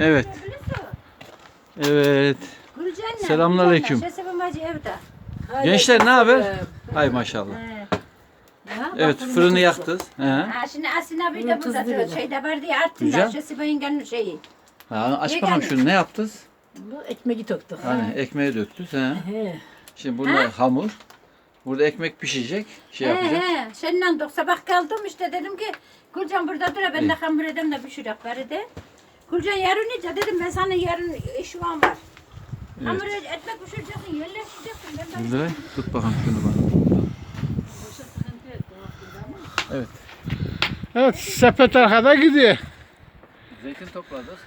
Evet. Evet. Selamünaleyküm. Gençler ne haber? Hay maşallah. Evet fırını yaktınız. He. Ha şimdi Asin abi de burada duruyor. Şeyde var diye arttırdılar. Güzel. Şu Sibay'ın şeyi. Ha, aç bakalım şunu ne yaptınız? Bu ekmeği töktük. Hani ekmeği döktünüz. He. He. Şimdi burada hamur. Burada ekmek pişecek. Şey He yapacak. he. Seninle dok sabah kaldım işte dedim ki Gülcan burada dur ben de hamur edem de pişirek bari de. Gülcan yarın iyice dedim ben sana yarın işvan var. Hamur etmek pişireceksin, yerleştireceksin. Ben de Gülday tut bakalım şunu bana. Evet. Evet sepet arkada gidiyor. Zeytin topladık.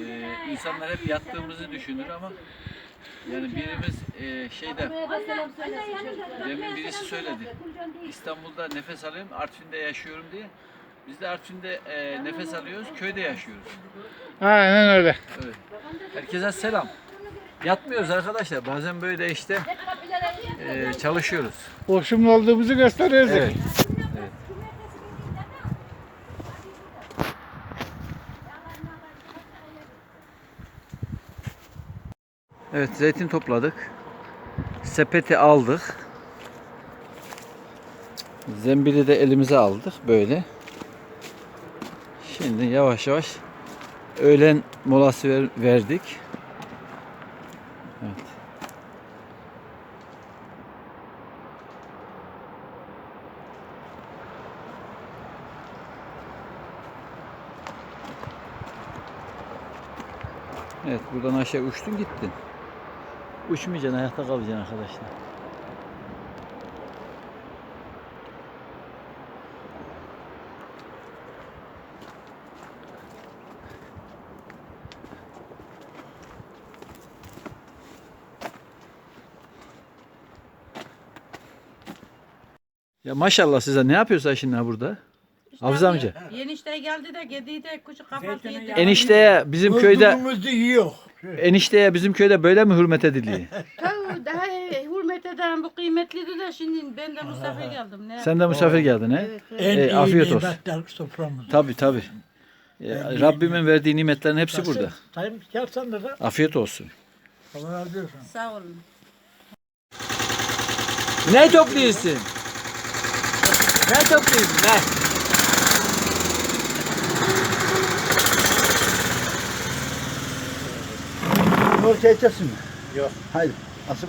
Ee, insanlar hep yattığımızı düşünür ama yani birimiz e, şeyde demin birisi söyledi. İstanbul'da nefes alıyorum, Artvin'de yaşıyorum diye. Biz de Artvin'de e, nefes alıyoruz, köyde yaşıyoruz. Aynen öyle. Evet. Herkese selam. Yatmıyoruz arkadaşlar. Bazen böyle işte e, çalışıyoruz. Boşumlu olduğumuzu gösteriyoruz. Evet. evet. Evet zeytin topladık. Sepeti aldık. Zembili de elimize aldık böyle. Şimdi yavaş yavaş öğlen molası ver- verdik. Evet. Evet buradan aşağı uçtun gittin. Uçmayacaksın ayakta kalacaksın arkadaşlar. Ya maşallah size ne yapıyorsun şimdi ha burada? Hafız amca. Enişte geldi de gediği de küçük kahvaltı yedi. Enişteye bizim köyde Öldüğümüzde yiyor. enişteye bizim köyde böyle mi hürmet ediliyor? Tabii daha hürmet eden bu kıymetliydi de şimdi ben de misafir geldim. Ne Sen de misafir geldin he? En E, iyi afiyet olsun. nimetler soframızda. Tabi tabi. Rabbimin verdiği nimetlerin hepsi burada. Sayın gelsen de de Afiyet olsun. Allah razı olsun. Sağ olun. Ne topluyorsun? Ne topluyorsun? Ne? Yumurta içesin mi? Yok. Haydi.